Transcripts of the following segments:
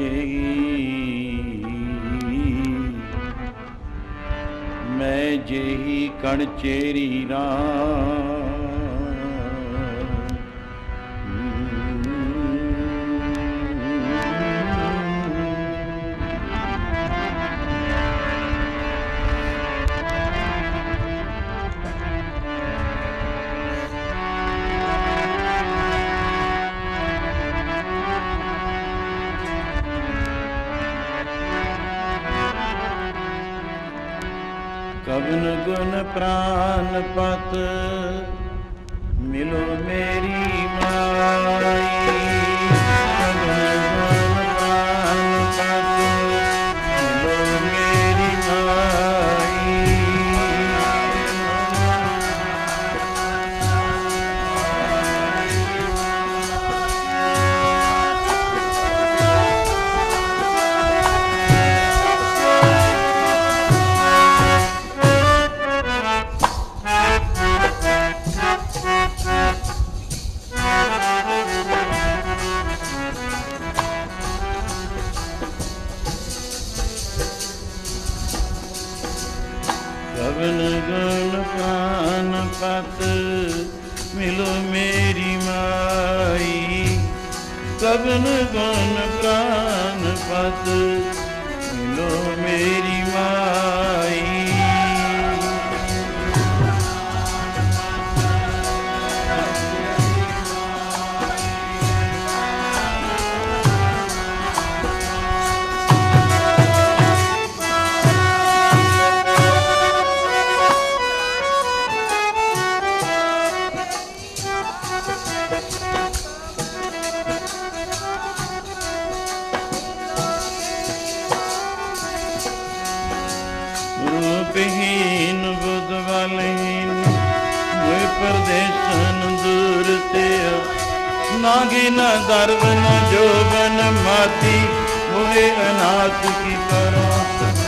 ਜੇਈ ਮੈਂ ਜੇਹੀ ਕਣ ਚੇਰੀ ਰਾਂ ਕਵਨ ਗੁਣ ਪ੍ਰਾਨ ਪਤ ਮਿਲੋ ਮੇ ਕਵਨ ਗੁਣ ਪ੍ਰਾਨ ਪਤ ਮਿਲੋ ਮੇਰੀ ਮਾਈ। ਕਵਨ ਗੁਣ ਪ੍ਰਾਨ ਪਤ ਮਿਲੋ ਮੇਰੀ ਮਾਈ। ਹੋਏ ਪਰਦੇਸਨ ਦੂਰ ਤੇ। ਨਾਗੀ ਨ ਦਰਬ ਨ ਜੋਬਨ ਮਾਤੀ ਹੋਏ ਅਨਾਥ ਕੀ ਕਰੋ।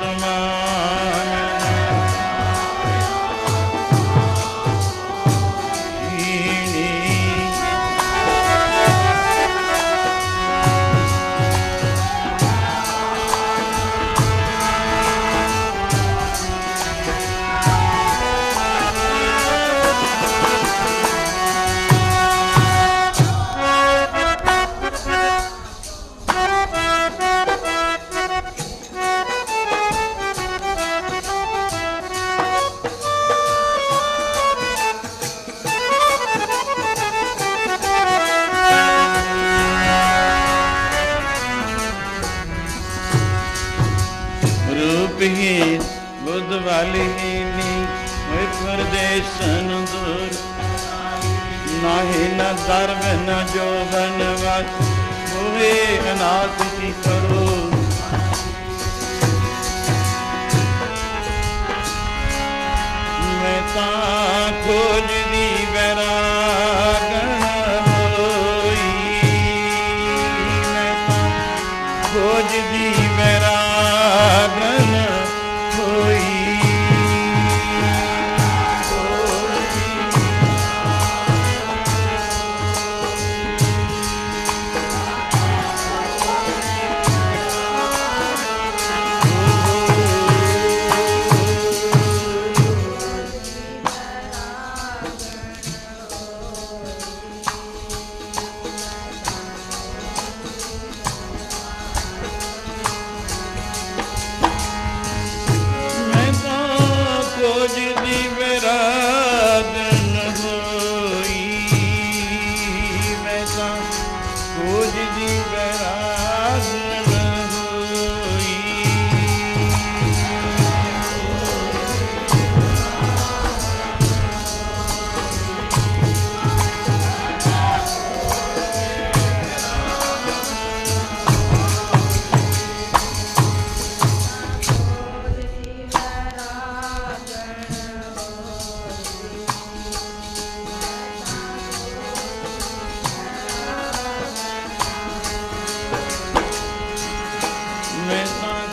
Namah. સંગુર નાહી ન ધર્મ ન જોગન વત ભુવે અનાથથી કરો મેં તા ખોજ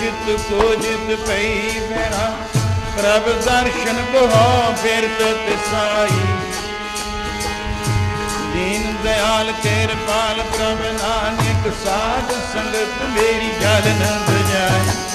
जित कोजित पई प्रभ दर्शन पोहा ਦੀਨ ਦਿਆਲ ਕਿਰਪਾਲ ਪ੍ਰਭ ਨਾਨਕ ਸਾਧ ਸੰਗਤ ਮੇਰੀ ਜਲ ਨੰਦ ਬਜਾਏ